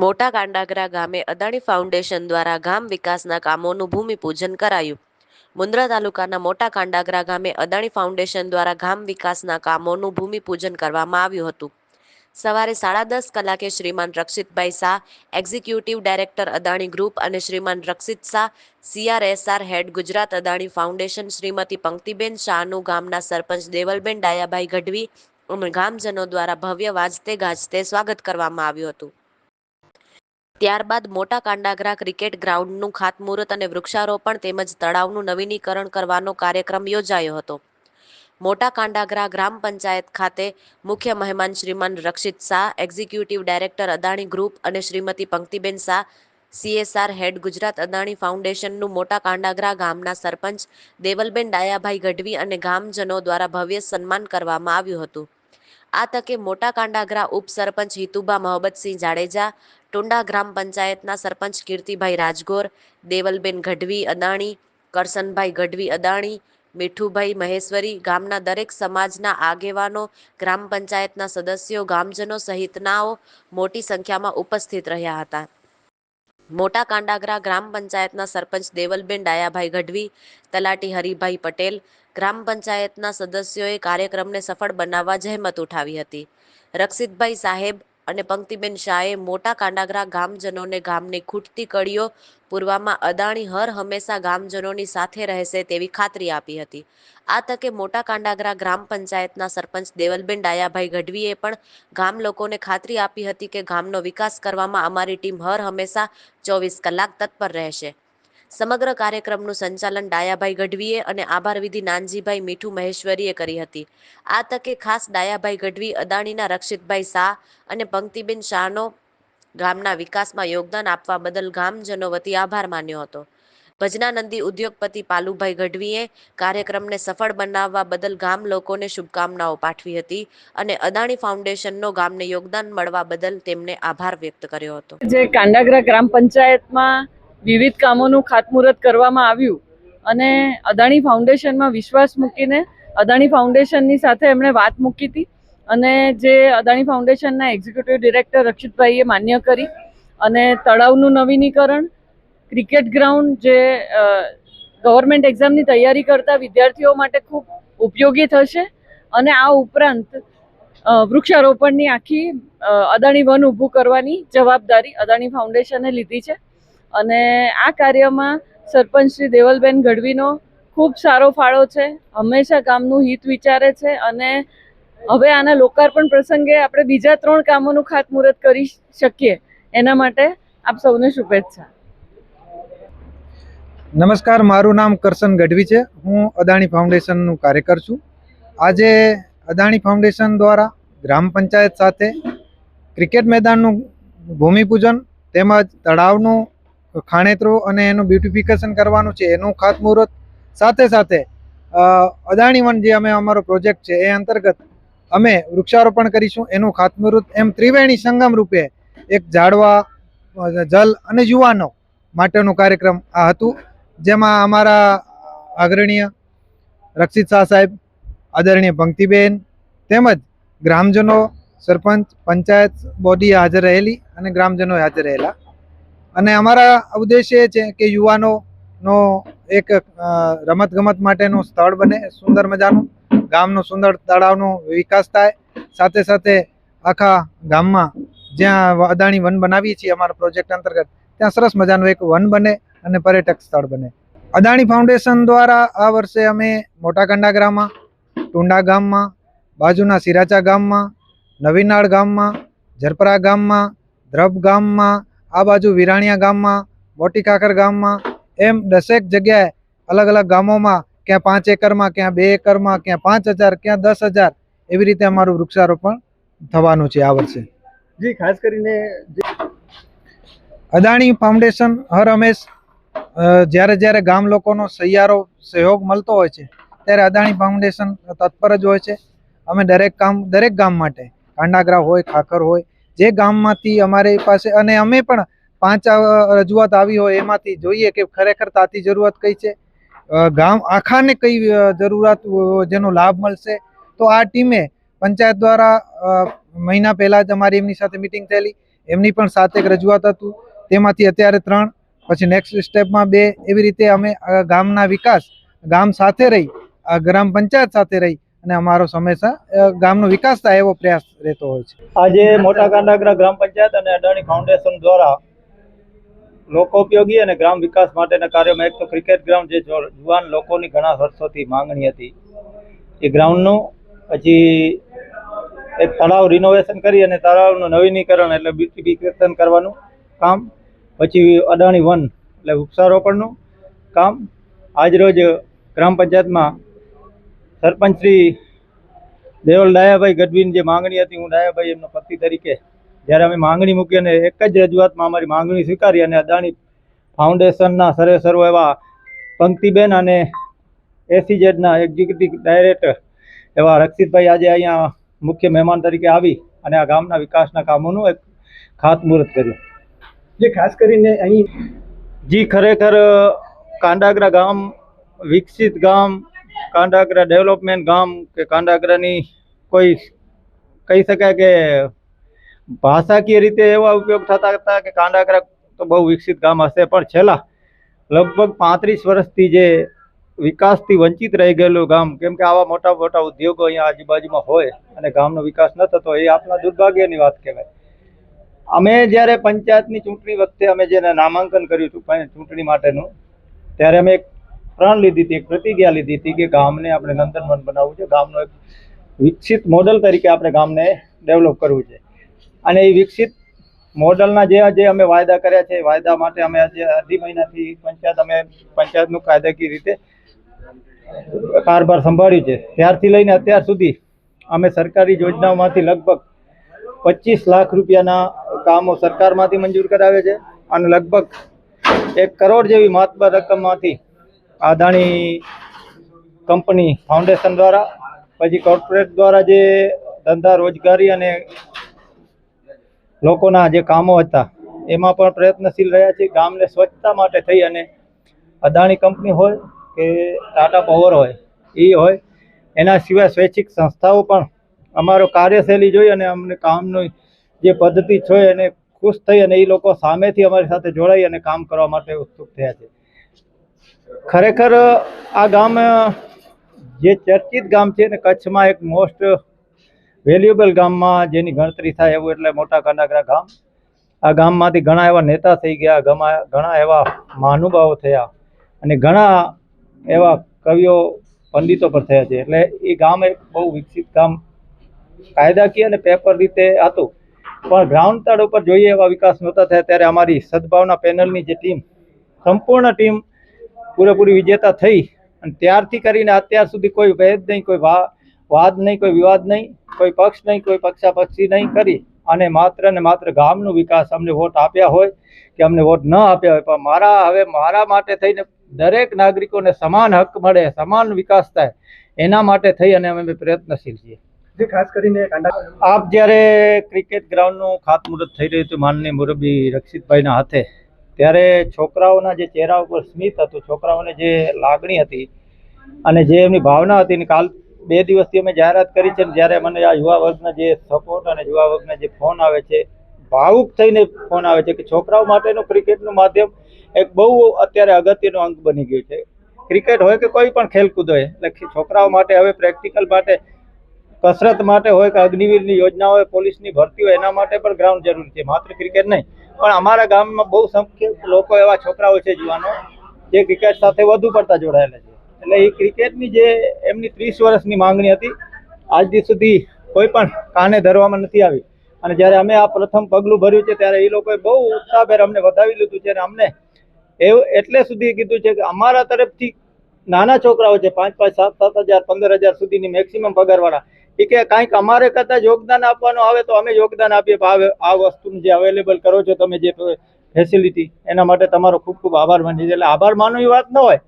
મોટા કાંડાગરા ગામે અદાણી ફાઉન્ડેશન દ્વારા ગામ વિકાસના કામોનું ભૂમિપૂજન કરાયું. મુન્દ્રા તાલુકાના મોટા કાંડાગરા ગામે અદાણી ફાઉન્ડેશન દ્વારા ગામ વિકાસના કામોનું ભૂમિપૂજન કરવામાં આવ્યું હતું. સવારે સાડા દસ કલાકે Shriman Rakshitbhai Shah, executive director Adani group અને Shriman Rakshit Shah, CRSR head Gujarat Adani foundation Shrimati Panktiben શાહનું ગામના સરપંચ દેવલબેન ડાયાભાઈ ગઢવી ગામજનો દ્વારા ભવ્ય વાજતે ગાજતે સ્વાગત કરવામાં આવ્યું હતું. ત્યારબાદ મોટા કાંડાગરા ક્રિકેટ ગ્રાઉન્ડનું ખાતમુહૂર્ત અને વૃક્ષારોપણ તેમજ તળાવનું નવીનીકરણ કરવાનો કાર્યક્રમ યોજાયો હતો. મોટા કાંડાગરા ગ્રામ પંચાયત ખાતે મુખ્ય મહેમાન Shriman Rakshit Shah, executive director Adani group અને શ્રીમતી પંક્તિબેન શાહ, સીએસઆર હેડ ગુજરાત અદાણી ફાઉન્ડેશનનું મોટા કાંડાગરા ગામના સરપંચ દેવલબેન ડાયાભાઈ ગઢવી અને ગામજનો દ્વારા ભવ્ય સન્માન કરવામાં આવ્યું હતું. આ તકે મોટા કાંડાગરા ઉપસરપંચ હિતુબા મહોબતસિંહ જાડેજા, ટુંડા ગ્રામ પંચાયતના સરપંચ કીર્તિભાઈ રાજગોર, દેવલબેન ગઢવી અદાણી કરસનભાઈ ગઢવી અદાણી, મીઠુભાઈ મહેશ્વરી ગામના દરેક સમાજના આગેવાનો, ગ્રામ પંચાયતના સદસ્યો, ગામજનો સહિતનાઓ મોટી સંખ્યામાં ઉપસ્થિત રહ્યા હતા. મોટા કાંડાગરા ગ્રામ પંચાયતના સરપંચ દેવલબેન ડાયાભાઈ ગઢવી, તલાટી હરિભાઈ પટેલ ગ્રામ પંચાયતના સદસ્યોએ કાર્યક્રમને સફળ બનાવવા જહેમત ઉઠાવી હતી. રક્ષિતભાઈ સાહેબ અને પંક્તિબેન શાહે મોટા કાંડાગરા ગામજનોને ગામની ખૂટતી કડીઓ પૂરવામાં અદાણી હર હંમેશા ગામજનોની સાથે રહેશે તેવી ખાતરી આપી હતી. આ તકે મોટા કાંડાગરા ગ્રામ પંચાયતના સરપંચ દેવલબેન ડાયાભાઈ ગઢવીએ પણ ગામ લોકોને ખાતરી આપી હતી કે ગામનો વિકાસ કરવામાં અમારી ટીમ હર હંમેશા ચોવીસ કલાક તત્પર રહેશે. સમગ્ર કાર્યક્રમનું સંચાલન ડાયાભાઈ ગઢવીએ અને આભારવિધિ નાનજીભાઈ મીઠુ મહેશ્વરીએ કરી હતી. આ તકે ખાસ ડાયાભાઈ ગઢવી, અદાણીના રક્ષિતભાઈ શાહ અને પંક્તિબેન શાહનો ગામના વિકાસમાં યોગદાન આપવા બદલ ગામજનો વતી આભાર માન્યો હતો. ભજનાનંદી ઉદ્યોગપતિ પાલુભાઈ ગઢવીએ કાર્યક્રમને સફળ બનાવવા બદલ ગામ લોકોને શુભકામનાઓ પાઠવી હતી અને અદાણી ફાઉન્ડેશનનો ગામને યોગદાન મળવા બદલ તેમને આભાર વ્યક્ત કર્યો હતો. જે કાંડાગરા ગ્રામ પંચાયતમાં વિવિધ કામોનું ખાતમુહૂર્ત કરવામાં આવ્યું અને અદાણી ફાઉન્ડેશનમાં વિશ્વાસ મૂકીને અદાણી ફાઉન્ડેશનની સાથે એમણે વાત મૂકી હતી અને જે અદાણી ફાઉન્ડેશનના એક્ઝિક્યુટિવ ડિરેક્ટર રક્ષિતભાઈએ માન્ય કરી અને તળાવનું નવીનીકરણ, ક્રિકેટ ગ્રાઉન્ડ જે ગવર્મેન્ટ એક્ઝામની તૈયારી કરતા વિદ્યાર્થીઓ માટે ખૂબ ઉપયોગી થશે અને આ ઉપરાંત વૃક્ષારોપણની આખી અદાણી વન ઊભું કરવાની જવાબદારી અદાણી ફાઉન્ડેશને લીધી છે. અને આ કાર્યમાં સરપંચ શ્રી દેવલબેન ગઢવીનો ખૂબ સારો ફાળો છે, હંમેશા ગામનું હિત વિચારે છે અને હવે આના લોકાર્પણ પ્રસંગે આપણે બીજા ત્રણ કામોનું ખાતમુહૂર્ત કરી શકીએ. એના માટે આપ સૌને શુભેચ્છા. નમસ્કાર, મારું નામ કરશન ગઢવી છે. હું અદાણી ફાઉન્ડેશનનું કાર્યકર છું. આજે અદાણી ફાઉન્ડેશન દ્વારા ગ્રામ પંચાયત સાથે ક્રિકેટ મેદાનનું ભૂમિપૂજન તેમજ તળાવનું ખાણેતરું અને એનું બ્યુટિફિકેશન કરવાનું છે, એનું ખાતમુહૂર્ત સાથે સાથે અદાણીવન જે અમે અમારો પ્રોજેક્ટ છે, એ અંતર્ગત અમે વૃક્ષારોપણ કરીશું. એનું ખાતમુહૂર્ત એમ ત્રિવેણી સંગમ રૂપે એક ઝાડવા જલ અને યુવાનો માટેનું કાર્યક્રમ આ હતું. જેમાં અમારા અગ્રણીય રક્ષિત શાહ સાહેબ, આદરણીય પંક્તિબેન તેમજ ગ્રામજનો, સરપંચ, પંચાયત બોડી હાજર રહેલી અને ગ્રામજનો હાજર રહેલા. અને અમારા ઉદ્દેશ્ય એ છે કે યુવાનોનો એક રમત ગમત માટેનું સ્થળ બને સુંદર મજાનું, ગામનું સુંદર તળાવનો વિકાસ થાય. સાથે સાથે આખા ગામમાં જ્યાં અદાણી વન બનાવીએ છીએ અમારા પ્રોજેક્ટ અંતર્ગત, ત્યાં સરસ મજાનું એક વન બને અને પર્યટક સ્થળ બને. અદાણી ફાઉન્ડેશન દ્વારા આ વર્ષે અમે મોટા કંડાગરામાં ટુંડા ગામમાં, બાજુના સિરાચા ગામમાં, નવીનાળ ગામમાં, ઝરપરા ગામમાં, દ્રબ ગામમાં આ બાજુ વિરાણિયા ગામમાં મોટી કાકર ગામમાં એમ દસેક જગ્યાએ અલગ અલગ ગામોમાં ક્યાં પાંચ એકરમાં ક્યાં બે એકરમાં ક્યાં પાંચ હજાર ક્યાં દસ હજાર એવી રીતે અમારું વૃક્ષારોપણ થવાનું છે આ વર્ષે. જી ખાસ કરીને અદાણી ફાઉન્ડેશન હર હંમેશ જ્યારે જ્યારે ગામ લોકોનો સહિયારો સહયોગ મળતો હોય છે ત્યારે અદાણી ફાઉન્ડેશન તત્પર જ હોય છે. અમે દરેક કામ દરેક ગામ માટે કાંડાગરા હોય ખાખર હોય જે ગામમાંથી અમારી પાસે, અને અમે પણ પાંચ રજૂઆત આવી હોય એમાંથી જોઈએ કે ખરેખર તાતી જરૂરત કઈ છે. ગામ આખાને કઈ જરૂરિયાત જેનો લાભ મળશે? તો આ ટીમે પંચાયત દ્વારા મહિના પહેલાં જ અમારી એમની સાથે મિટિંગ થયેલી. એમની પણ સાથે એક રજૂઆત હતું. તેમાંથી અત્યારે ત્રણ, પછી નેક્સ્ટ સ્ટેપમાં બે. એવી રીતે અમે ગામના વિકાસ, ગામ સાથે રહી ગ્રામ પંચાયત સાથે રહી અને અમારો હંમેશા ગામનો વિકાસ થાય એવો પ્રયાસ રહેતો હોય છે. આજે મોટા કાંડાગરા ગ્રામ પંચાયત અને અદાણી ફાઉન્ડેશન દ્વારા લોકોપયોગી અને ગ્રામ વિકાસ માટેના કાર્યોમાં એક તો ક્રિકેટ ગ્રાઉન્ડ જે યુવાન લોકોની ઘણા વર્ષોથી માંગણી હતી, એ ગ્રાઉન્ડનું પછી એક તળાવ રિનોવેશન કરી અને તળાવનું નવીનીકરણ એટલે બ્યુટિફિકેશન કરવાનું કામ, પછી અદાણી વન એટલે વૃક્ષારોપણનું કામ, આજરોજ ગ્રામ પંચાયતમાં સરપંચ શ્રી દેવલ ડાયાભાઈ ગઢવીની જે માંગણી હતી હું ડાયાભાઈ એમનો પતિ તરીકે જ્યારે અમે માંગણી મૂકી અને એક જ રજૂઆતમાં અમારી માંગણી સ્વીકારી અને અદાણી ફાઉન્ડેશનના સર્વે સર્વ એવા પંક્તિબેન અને એસીઝેડના એક્ઝિક્યુટિવ ડાયરેક્ટર એવા રક્ષિતભાઈ આજે અહીંયા મુખ્ય મહેમાન તરીકે આવી અને આ ગામના વિકાસના કામોનું એક ખાતમુહૂર્ત કર્યું. જે ખાસ કરીને અહીં જી ખરેખર કાંડાગરા ગામ વિકસિત ગામ કાંડાગરા ડેવલપમેન્ટ ગામ કે કાંડાગરાની કોઈ કહી શકાય કે ભાષાકીય રીતે એવા ઉપયોગ થતા હતા કે કાંડાગરા તો બહુ વિકસિત ગામ હશે, પણ છેલ્લા લગભગ પાંત્રીસ વર્ષથી જે વિકાસથી વંચિત રહી ગયેલું ગામ, કેમ કે આવા મોટા મોટા ઉદ્યોગો અહીંયા આજુબાજુમાં હોય અને ગામનો વિકાસ ન થતો, એ આપણા દુર્ભાગ્યની વાત કહેવાય. અમે જ્યારે પંચાયતની ચૂંટણી વખતે અમે જેને નામાંકન કર્યું હતું ચૂંટણી માટેનું, ત્યારે અમે એક પ્રણ લીધી હતી, એક પ્રતિજ્ઞા લીધી હતી કે ગામને આપણે નંદનવન બનાવવું છે. ગામનો એક વિકસિત મોડલ તરીકે આપણે ગામને ડેવલપ કરવું છે. અને એ વિકસિત મોડલના જે જે અમે વાયદા કર્યા છે વાયદા માટે અમે આજે અઢી મહિનાથી પંચાયત, અમે પંચાયતનું કાયદાકીય રીતે કારભાર સંભાળ્યું છે. ત્યારથી લઈને અત્યાર સુધી અમે સરકારી યોજનાઓમાંથી લગભગ પચીસ લાખ રૂપિયાના કામો સરકારમાંથી મંજૂર કરાવે છે અને લગભગ એક કરોડ જેવી માત્ર રકમમાંથી અદાણી કંપની ફાઉન્ડેશન દ્વારા, પછી કોર્પોરેટ દ્વારા જે ધંધા રોજગારી અને લોકોના જે કામો હતા, એમાં પણ પ્રયત્નશીલ રહ્યા છે. ગામને સ્વચ્છતા માટે થઈ અને અદાણી કંપની હોય કે ટાટા પાવર હોય, એ હોય, એના સિવાય સ્વૈચ્છિક સંસ્થાઓ પણ અમારો કાર્યશૈલી જોઈ અને અમને કામની જે પદ્ધતિ છે એને ખુશ થઈ અને એ લોકો સામેથી અમારી સાથે જોડાઈ અને કામ કરવા માટે ઉત્સુક થયા છે. ખરેખર, આ ગામ જે ચર્ચિત ગામ છે ને કચ્છમાં એક મોસ્ટ વેલ્યુએબલ ગામમાં જેની ગણતરી થાય એવું એટલે મોટા કાંડાગરા ગામ. આ ગામમાંથી ઘણા એવા નેતા થઈ ગયા ઘણા એવા મહાનુભાવો થયા અને ઘણા એવા કવિઓ, પંડિતો પર થયા છે. એટલે એ ગામ એક બહુ વિકસિત ગામ, કાયદાકીય અને પેપર રીતે હતું. પણ ગ્રાઉન્ડ તળ ઉપર જોઈએ એવા વિકાસ નહોતા થયા. ત્યારે અમારી સદભાવના પેનલની જે ટીમ સંપૂર્ણ ટીમ પૂરેપૂરી વિજેતા થઈ અને ત્યારથી કરીને અત્યાર સુધી કોઈ ભેદ નહીં કોઈ વાદ નહીં કોઈ વિવાદ નહીં કોઈ પક્ષ નહીં કોઈ પક્ષાપક્ષી નહીં કરી. અને માત્ર ને માત્ર ગામનો વિકાસ અમને વોટ આપ્યા હોય કે અમને વોટ ન આપ્યા હોય પણ મારા હવે મારા માટે થઈને દરેક નાગરિકોને સમાન હક મળે સમાન વિકાસ થાય એના માટે થઈ અને અમે પ્રયત્નશીલ છીએ. ખાસ કરીને આપ જ્યારે ક્રિકેટ ગ્રાઉન્ડનું ખાતમુહૂર્ત થઈ રહ્યું હતું માનનીય મુરબ્બી રક્ષિતભાઈના હાથે ત્યારે છોકરાઓના જે ચહેરા ઉપર સ્મિત હતું, છોકરાઓને જે લાગણી હતી અને જે એમની ભાવના હતી ને કાલ બે દિવસથી અમે જાહેરાત કરી છે ને જ્યારે મને આ યુવા વર્ગના જે સપોર્ટ અને યુવા વર્ગના જે ફોન આવે છે, ભાવુક થઈને ફોન આવે છે કે છોકરાઓ માટેનું ક્રિકેટનું માધ્યમ એક બહુ અત્યારે અગત્યનો અંગ બની ગયું છે. ક્રિકેટ હોય કે કોઈ પણ ખેલકૂદ હોય, એટલે છોકરાઓ માટે હવે પ્રેક્ટિકલ માટે, કસરત માટે હોય કે અગ્નિવીરની યોજના હોય, પોલીસની ભરતી હોય, એના માટે પણ ગ્રાઉન્ડ જરૂરી છે. માત્ર ક્રિકેટ નહીં પણ અમારા ગામમાં બહુ સંખ્યક લોકો એવા છોકરાઓ છે જુવાનો જે ક્રિકેટ સાથે વધુ પડતા જોડાયેલા છે. એટલે એ ક્રિકેટની જે એમની ત્રીસ વર્ષની માંગણી હતી આજ સુધી કોઈ પણ કાને ધરવામાં નથી આવી. અને જ્યારે અમે આ પ્રથમ પગલું ભર્યું છે, ત્યારે એ લોકોએ બહુ ઉત્સાહભેર અમને વધાવી લીધું છે અને અમને એવું, એટલે સુધી કીધું છે કે અમારા તરફથી નાના છોકરાઓ છે, પાંચ પાંચ, સાત સાત હજાર, પંદર હજાર સુધીની મેક્સિમમ પગારવાળા એ કે કાંઈક અમારે કરતા યોગદાન આપવાનું આવે તો અમે યોગદાન આપીએ. આ વસ્તુનું જે અવેલેબલ કરો છો તમે જે ફેસિલિટી એના માટે તમારો ખૂબ ખૂબ આભાર માની એટલે આભાર માનવી વાત ન હોય.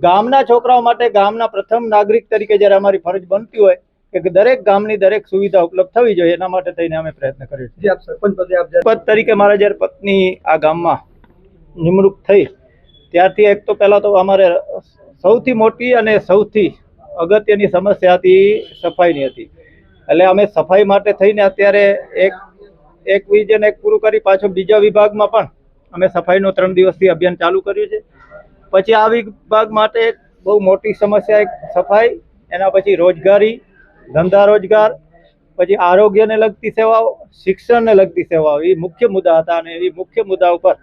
ગામના છોકરાઓ માટે ગામના પ્રથમ નાગરિક તરીકે જ્યારે અમારી ફરજ બનતી હોય કે દરેક ગામની દરેક સુવિધા ઉપલબ્ધ થવી જોઈએ એના માટે થઈને અમે પ્રયત્ન કરીએ છીએ. આપ સરપંચ પદે આપ પદ તરીકે મારા જ્યારે પત્ની આ ગામમાં નિમણૂક થઈ ત્યારથી એક તો પહેલાં તો અમારે સૌથી મોટી અને સૌથી અગત્યની સમસ્યા હતી સફાઈની હતી. એટલે અમે સફાઈ માટે થઈને અત્યારે એક એક વિઝન એક પૂરું કરી પાછો બીજા વિભાગમાં પણ અમે સફાઈનો ત્રણ દિવસથી અભિયાન ચાલુ કર્યું છે. પછી આ વિભાગ માટે બહુ મોટી સમસ્યા, એક સફાઈ, એના પછી રોજગારી, ધંધા રોજગાર, પછી આરોગ્યને લગતી સેવાઓ, શિક્ષણને લગતી સેવાઓ, એ મુખ્ય મુદ્દા હતા અને એ મુખ્ય મુદ્દા ઉપર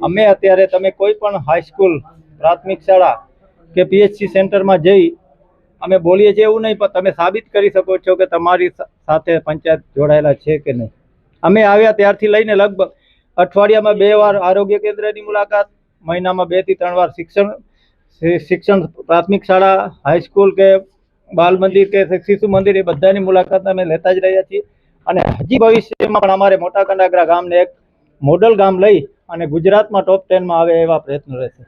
અમે અત્યારે તમે કોઈ પણ હાઈસ્કૂલ પ્રાથમિક શાળા કે પીએચસી સેન્ટરમાં જઈ અમે બોલીએ છીએ એવું નહીં, પણ તમે સાબિત કરી શકો છો કે તમારી સાથે પંચાયત જોડાયેલા છે કે નહીં. અમે આવ્યા ત્યારથી લઈને લગભગ અઠવાડિયામાં બે વાર આરોગ્ય કેન્દ્રની મુલાકાત, મહિનામાં બેથી ત્રણ વાર શિક્ષણ શિક્ષણ પ્રાથમિક શાળા હાઈસ્કૂલ કે બાલ મંદિર કે શિશુ મંદિર એ બધાની મુલાકાત અમે લેતા જ રહ્યા છીએ. અને હજી ભવિષ્યમાં પણ અમારે મોટા કંડાગરા ગામને એક મોડલ ગામ લઈ અને ગુજરાતમાં ટોપ ટેનમાં આવે એવા પ્રયત્નો રહેશે.